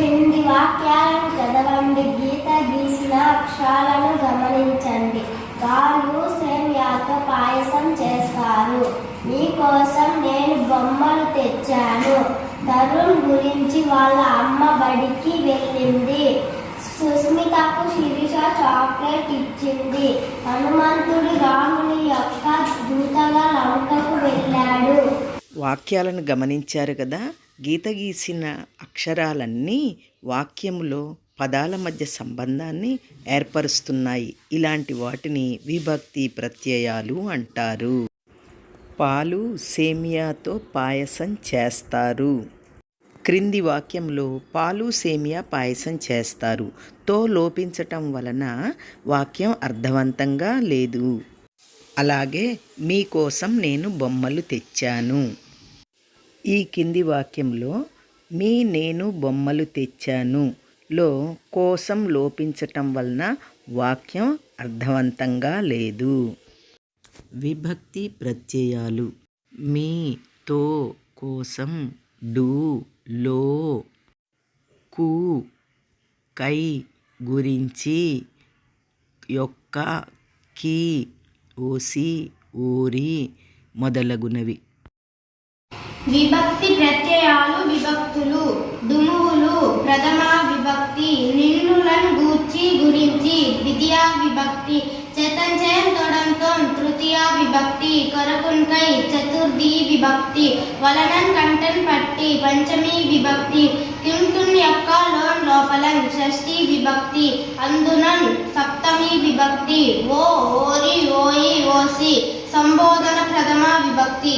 క్రింది వాక్యాలను చదవండి. గీత గీసిన అక్షరాలను గమనించండి. వాళ్ళు సేమ్యాతో పాయసం చేస్తారు. మీకోసం నేను బొమ్మలు తెచ్చాను. తరుణ్ గురించి వాళ్ళ అమ్మ బడికి వెళ్ళింది. సుస్మితకు శిరీష చాక్లెట్ ఇచ్చింది. హనుమంతుడు రాముని యొక్క దూతగా లంకకు వెళ్ళాడు. వాక్యాలను గమనించారు కదా? గీత గీసిన అక్షరాలన్నీ వాక్యములో పదాల మధ్య సంబంధాన్ని ఏర్పరుస్తున్నాయి. ఇలాంటి వాటిని విభక్తి ప్రత్యయాలు అంటారు. పాలు సేమియాతో పాయసం చేస్తారు. క్రింది వాక్యంలో పాలు సేమియా పాయసం చేస్తారు. తో లోపించటం వలన వాక్యం అర్థవంతంగా లేదు. అలాగే మీకోసం నేను బొమ్మలు తెచ్చాను. ఈ కింది వాక్యంలో మీ నేను బొమ్మలు తెచ్చాను లో కోసం లోపించటం వలన వాక్యం అర్థవంతంగా లేదు. విభక్తి ప్రత్యయాలు. మీ తో కోసం డూ లో కు కై గురించి యొక్క కీ ఓసి ఊరి మొదలగునవి. విభక్తి ప్రత్యయాలు విభక్తులు దుమువులు ప్రథమ విభక్తి నిన్నులను గూర్చి గురించి ద్వితీయ విభక్తి చేతంచేం తొడంతో తృతీయ విభక్తి కొరకున్కై చతుర్థి విభక్తి వలనన్ కంటన్ పట్టి పంచమి విభక్తి కింటున్ యొక్క లోన్ లోపలన్ షష్ఠి విభక్తి అందునన్ సప్తమి విభక్తి ఓ ఓరి ఓయి ఓసి సంబోధన ప్రథమ విభక్తి.